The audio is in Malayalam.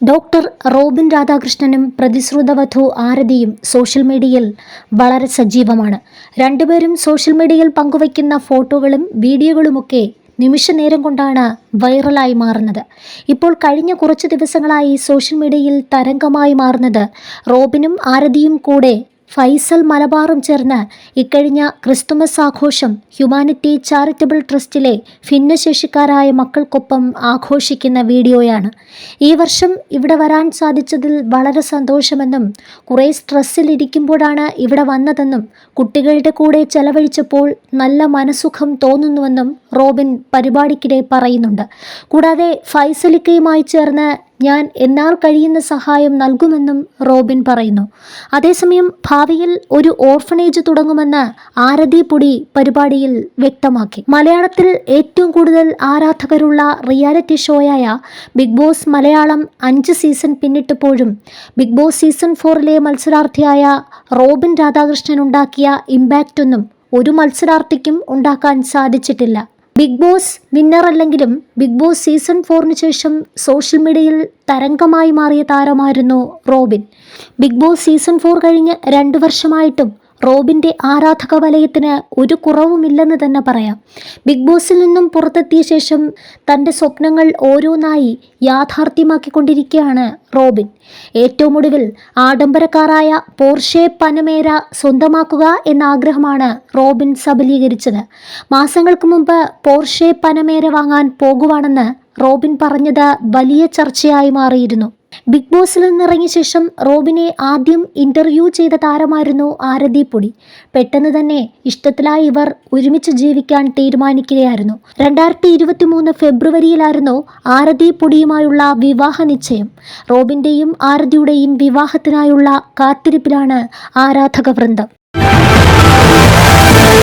ഡോക്ടർ റോബിൻ രാധാകൃഷ്ണനും പ്രതിശ്രുതവധു ആരതിയും സോഷ്യൽ മീഡിയയിൽ വളരെ സജീവമാണ്. രണ്ടുപേരും സോഷ്യൽ മീഡിയയിൽ പങ്കുവയ്ക്കുന്ന ഫോട്ടോകളും വീഡിയോകളുമൊക്കെ നിമിഷ നേരം കൊണ്ടാണ് വൈറലായി മാറുന്നത്. ഇപ്പോൾ കഴിഞ്ഞ കുറച്ച് ദിവസങ്ങളായി സോഷ്യൽ മീഡിയയിൽ തരംഗമായി മാറുന്നത് റോബിനും ആരതിയും കൂടെ ഫൈസൽ മലബാറും ചേർന്ന് ഇക്കഴിഞ്ഞ ക്രിസ്തുമസ് ആഘോഷം ഹ്യൂമാനിറ്റി ചാരിറ്റബിൾ ട്രസ്റ്റിലെ ഭിന്നശേഷിക്കാരായ മക്കൾക്കൊപ്പം ആഘോഷിക്കുന്ന വീഡിയോയാണ്. ഈ വർഷം ഇവിടെ വരാൻ സാധിച്ചതിൽ വളരെ സന്തോഷമെന്നും കുറേ സ്ട്രെസ്സിലിരിക്കുമ്പോഴാണ് ഇവിടെ വന്നതെന്നും കുട്ടികളുടെ കൂടെ ചെലവഴിച്ചപ്പോൾ നല്ല മനസുഖം തോന്നുന്നുവെന്നും റോബിൻ പരിപാടിക്കിടെ പറയുന്നുണ്ട്. കൂടാതെ ഫൈസലിക്കയുമായി ചേർന്ന് ഞാൻ എന്നാൽ കഴിയുന്ന സഹായം നൽകുമെന്നും റോബിൻ പറയുന്നു. അതേസമയം ഭാവിയിൽ ഒരു ഓർഫനേജ് തുടങ്ങുമെന്ന് ആരതി പൊടി പരിപാടിയിൽ വ്യക്തമാക്കി. മലയാളത്തിൽ ഏറ്റവും കൂടുതൽ ആരാധകരുള്ള റിയാലിറ്റി ഷോയായ ബിഗ് ബോസ് മലയാളം അഞ്ച് സീസൺ പിന്നിട്ടപ്പോഴും ബിഗ് ബോസ് സീസൺ ഫോറിലെ മത്സരാർത്ഥിയായ റോബിൻ രാധാകൃഷ്ണൻ ഉണ്ടാക്കിയ ഇമ്പാക്റ്റൊന്നും ഒരു മത്സരാർത്ഥിക്കും ഉണ്ടാക്കാൻ സാധിച്ചിട്ടില്ല. ബിഗ് ബോസ് വിന്നർ അല്ലെങ്കിലും ബിഗ് ബോസ് സീസൺ ഫോറിന് ശേഷം സോഷ്യൽ മീഡിയയിൽ തരംഗമായി മാറിയ താരമായിരുന്നു Robin. Big boss season four കഴിഞ്ഞ് രണ്ട് വർഷമായിട്ടും റോബിന്റെ ആരാധക വലയത്തിന് ഒരു കുറവുമില്ലെന്ന് തന്നെ പറയാം. ബിഗ് ബോസിൽ നിന്നും പുറത്തെത്തിയ ശേഷം തന്റെ സ്വപ്നങ്ങൾ ഓരോന്നായി യാഥാർത്ഥ്യമാക്കിക്കൊണ്ടിരിക്കുകയാണ് റോബിൻ. ഏറ്റവും ഒടുവിൽ ആഡംബരക്കാരായ പോർഷെ പനമേര സ്വന്തമാക്കുക എന്ന ആഗ്രഹമാണ് റോബിൻ സബലീകരിച്ചത്. മാസങ്ങൾക്ക് മുമ്പ് പോർഷെ പനമേര വാങ്ങാൻ പോകുവാണെന്ന് റോബിൻ പറഞ്ഞത് വലിയ ചർച്ചയായി മാറിയിരുന്നു. ബിഗ് ബോസിൽ നിന്നിറങ്ങിയ ശേഷം റോബിനെ ആദ്യം ഇന്റർവ്യൂ ചെയ്ത താരമായിരുന്നു ആരതി പൊടി. പെട്ടെന്ന് തന്നെ ഇഷ്ടത്തിലായി ഇവർ ഒരുമിച്ച് ജീവിക്കാൻ തീരുമാനിക്കുകയായിരുന്നു. രണ്ടായിരത്തി ഇരുപത്തി മൂന്ന് ഫെബ്രുവരിയിലായിരുന്നു ആരതി പൊടിയുമായുള്ള വിവാഹ നിശ്ചയം. റോബിന്റെയും ആരതിയുടെയും വിവാഹത്തിനായുള്ള കാത്തിരിപ്പിലാണ് ആരാധക വൃന്ദം